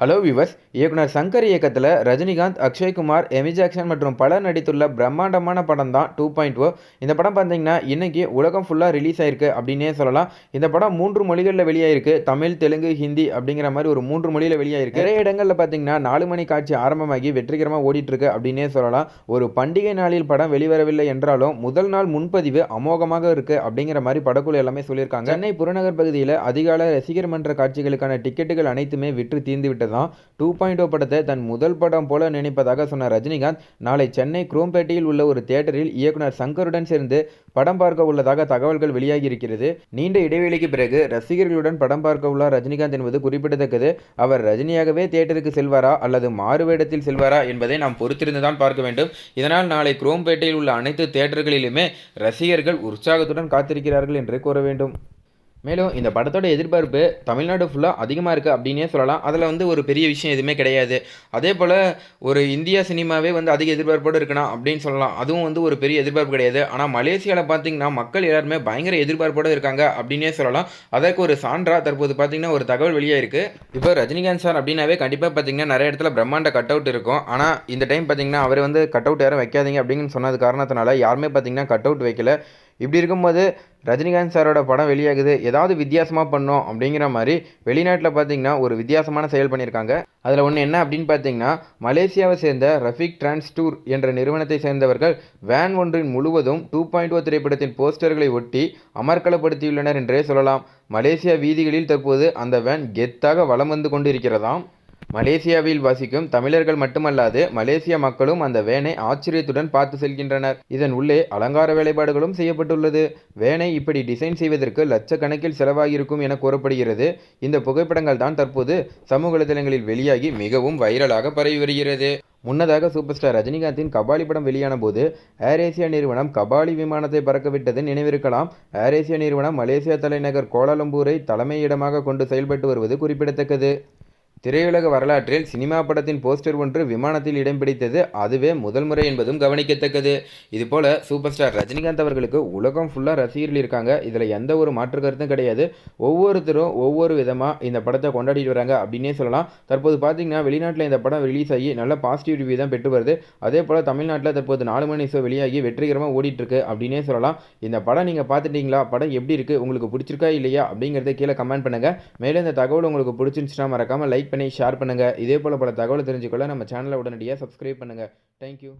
Hello விவஸ் இயக்குனர் சங்கர் இயக்கத்தில் Rajinikanth Akshay Kumar Amy Jackson மற்றும் பலர் நடித்துள்ள பிரம்மாண்டமான படம் தான் டூ பாயிண்ட் ஓ oh. இந்த படம் பார்த்தீங்கன்னா இன்னைக்கு உலகம் ஃபுல்லாக ரிலீஸ் ஆயிருக்கு அப்படின்னே சொல்லலாம். இந்த படம் மூன்று மொழிகளில் வெளியாயிருக்கு. தமிழ் தெலுங்கு ஹிந்தி அப்படிங்கிற மாதிரி ஒரு மூன்று மொழியில் வெளியாயிருக்கு. நிறைய இடங்களில் பார்த்தீங்கன்னா நாலு மணி காட்சி ஆரம்பமாகி வெற்றிகரமாக ஓடிட்டுருக்கு அப்படின்னே சொல்லலாம். ஒரு பண்டிகை நாளில் படம் வெளிவரவில்லை என்றாலும் முதல் நாள் முன்பதிவு அமோகமாக இருக்குது அப்படிங்கிற மாதிரி படக்குழு எல்லாமே சொல்லியிருக்காங்க. சென்னை புறநகர் பகுதியில் அதிகால ரசிகர் மன்ற காட்சிகளுக்கான டிக்கெட்டுகள் அனைத்துமே விற்று தீர்ந்து தான் டூ பாயிண்ட் ஓ படத்தை தன் முதல் படம் போல நினைப்பதாக சொன்ன ரஜினிகாந்த் நாளை சென்னை குரோம்பேட்டையில் உள்ள ஒரு தியேட்டரில் இயக்குனர் சங்கருடன் சேர்ந்து படம் பார்க்க உள்ளதாக தகவல்கள் வெளியாகி இருக்கிறது நீண்ட இடைவெளிக்கு பிறகு ரசிகர்களுடன் படம் பார்க்க உள்ளார் ரஜினிகாந்த் என்பது குறிப்பிடத்தக்கது. அவர் ரஜினியாகவே தியேட்டருக்கு செல்வாரா அல்லது மாறுவேடத்தில் செல்வாரா என்பதை நாம் பொறுத்திருந்து தான் பார்க்க வேண்டும். இதனால் நாளை குரோம்பேட்டையில் உள்ள அனைத்து தியேட்டர்களிலுமே ரசிகர்கள் உற்சாகத்துடன் காத்திருக்கிறார்கள் என்று கூற வேண்டும். மேலும் இந்த படத்தோட எதிர்பார்ப்பு தமிழ்நாடு ஃபுல்லாக அதிகமாக இருக்குது அப்படின்னே சொல்லலாம். அதில் வந்து ஒரு பெரிய விஷயம் எதுவுமே கிடையாது. அதே போல் ஒரு இந்தியா சினிமாவே வந்து அதிக எதிர்பார்ப்போடு இருக்கணும் அப்படின்னு சொல்லலாம். அதுவும் வந்து ஒரு பெரிய எதிர்பார்ப்பு கிடையாது. ஆனால் மலேசியாவில் பார்த்தீங்கன்னா மக்கள் எல்லாருமே பயங்கர எதிர்பார்ப்போடு இருக்காங்க அப்படின்னே சொல்லலாம். அதற்கு ஒரு சான்றா தற்போது பார்த்திங்கன்னா ஒரு தகவல் வெளியே இருக்குது இப்போ ரஜினிகாந்த் சார் அப்படின்னாவே கண்டிப்பாக பார்த்தீங்கன்னா நிறைய இடத்துல பிரம்மாண்ட கட் அவுட் இருக்கும். ஆனால் இந்த டைம் பார்த்திங்கன்னா அவர் வந்து கட் அவுட் யாரும் வைக்காதீங்க அப்படின்னு சொன்னது காரணத்தினால யாருமே பார்த்தீங்கன்னா கட் அவுட் வைக்கல. இப்படி இருக்கும்போது ரஜினிகாந்த் சாரோட படம் வெளியாகுது. ஏதாவது வித்தியாசமாக பண்ணோம் அப்படிங்கிற மாதிரி வெளிநாட்டில் பார்த்தீங்கன்னா ஒரு வித்தியாசமான செயல் பண்ணியிருக்காங்க. அதில் ஒன்று என்ன அப்படின்னு பார்த்தீங்கன்னா மலேசியாவை சேர்ந்த ரஃபிக் டிரான்ஸ் டூர் என்ற நிறுவனத்தை சேர்ந்தவர்கள் வேன் ஒன்றின் முழுவதும் டூ பாயிண்ட் ஓ திரைப்படத்தின் போஸ்டர்களை ஒட்டி அமர்க்கலப்படுத்தியுள்ளனர் என்றே சொல்லலாம். மலேசியா வீதிகளில் தற்போது அந்த வேன் கெத்தாக வலம் வந்து கொண்டிருக்கிறதாம். மலேசியாவில் வசிக்கும் தமிழர்கள் மட்டுமல்லாது மலேசிய மக்களும் அந்த வேனை ஆச்சரியத்துடன் பார்த்து செல்கின்றனர். இதன் உள்ளே அலங்கார வேலைப்பாடுகளும் செய்யப்பட்டுள்ளது. வேனை இப்படி டிசைன் செய்வதற்கு லட்சக்கணக்கில் செலவாகியிருக்கும் என கூறப்படுகிறது. இந்த புகைப்படங்கள் தான் தற்போது சமூக வலைதளங்களில் வெளியாகி மிகவும் வைரலாக பரவி வருகிறது. முன்னதாக சூப்பர் ஸ்டார் ரஜினிகாந்தின் கபாலி படம் வெளியான போது ஏர் ஏசியா நிறுவனம் கபாலி விமானத்தை பறக்கவிட்டது நினைவிருக்கலாம். ஏர் ஏசியா நிறுவனம் மலேசியா தலைநகர் கோலாலம்பூரை தலைமையிடமாக கொண்டு செயல்பட்டு வருவது குறிப்பிடத்தக்கது. திரையுலக வரலாற்றில் சினிமா படத்தின் போஸ்டர் ஒன்று விமானத்தில் இடம் பிடித்தது. அதுவே முதல் முறை என்பதும் கவனிக்கத்தக்கது. இதுபோல் சூப்பர் ஸ்டார் ரஜினிகாந்த் அவர்களுக்கு உலகம் ஃபுல்லாக ரசிகர்கள் இருக்காங்க. இதில் எந்த ஒரு மாற்று கருத்தும் கிடையாது. ஒவ்வொருத்தரும் ஒவ்வொரு விதமாக இந்த படத்தை கொண்டாடிட்டு வராங்க அப்படின்னே சொல்லலாம். தற்போது பார்த்தீங்கன்னா வெளிநாட்டில் இந்த படம் ரிலீஸ் ஆகி நல்ல பாசிட்டிவ் ரிவ்யூ தான் பெற்று வருது. அதே போல் தமிழ்நாட்டில் தற்போது நாலு மணி ஷோ வெளியாகி வெற்றிகரமாக ஓடிட்டுருக்கு அப்படின்னே சொல்லலாம். இந்த படம் நீங்கள் பார்த்துட்டீங்களா படம் எப்படி இருக்குது உங்களுக்கு பிடிச்சிருக்கா இல்லையா? அப்படிங்கிறத கீழே கமெண்ட் பண்ணுங்கள் மேலே இந்த தகவல் உங்களுக்கு பிடிச்சிருந்துச்சுன்னா மறக்காமல் லைக் லைக் பண்ணி ஷேர் பண்ணுங்கள் இதே போல் பல தகவலை தெரிஞ்சுக்கொள்ள நம்ம சேனலை உடனடியாக சப்ஸ்கிரைப் பண்ணுங்கள் தேங்க்யூ